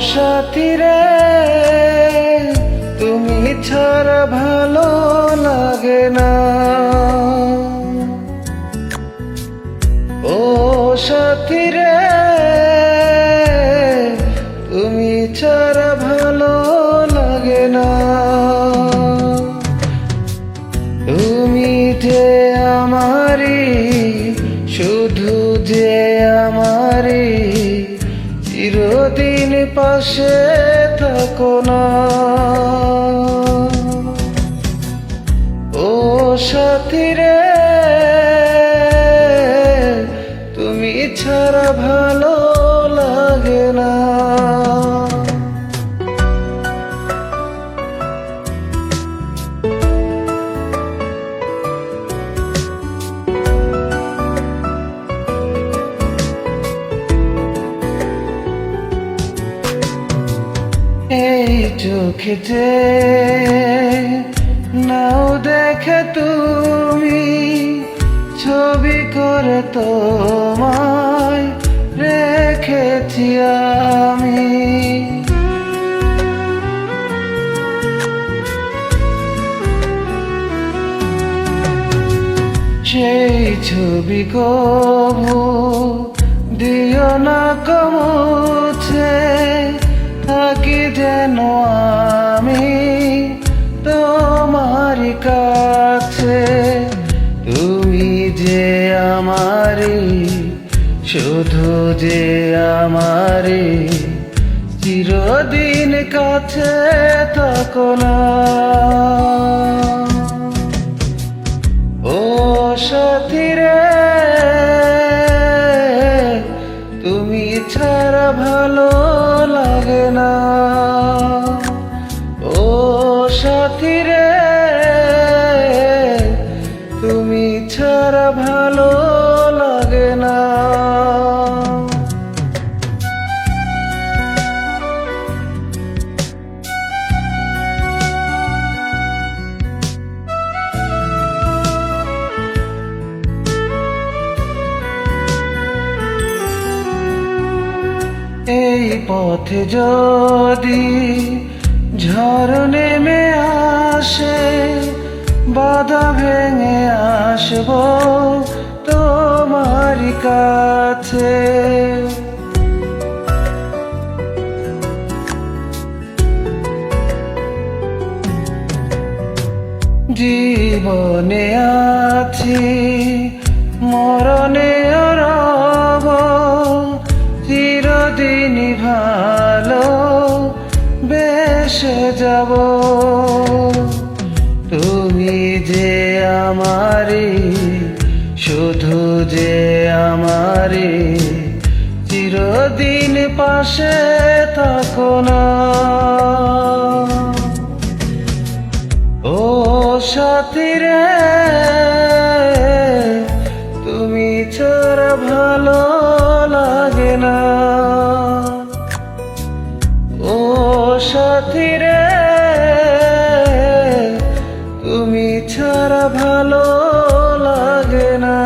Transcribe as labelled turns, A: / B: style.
A: সাথী রে তুমি ছাড়া ভালো লাগে না। ও সাথী রে তুমি ছাড়া ভালো লাগে না। তুমি যে চিরদিন পাশে থাকো না। ও সাথী রে তুমি ছাড়া ভালো লাগে না। চোখেতে নাও দেখে তুমি, ছবি করে তোমায় রেখেছি আমি। সেই ছবি কবু দিও না কমছে শুধু যে আমারি চিরদিন কাছে থাকো না। ও সাথী রে তুমি ছাড়া ভালো লাগে না। ও সাথী রে তুমি ছাড়া ভালো এই পথে যদি ঝড় নেমে আসে বাধা ভেঙে আসব তোমার কাছে। জীবনে আছি ভালো বেসে যাব। তুমি যে আমারি, শুধু যে আমারি, চিরদিন পাশে থাকো না। ও সাথী রে সাথী রে তুমি ছাড়া ভালো লাগে না।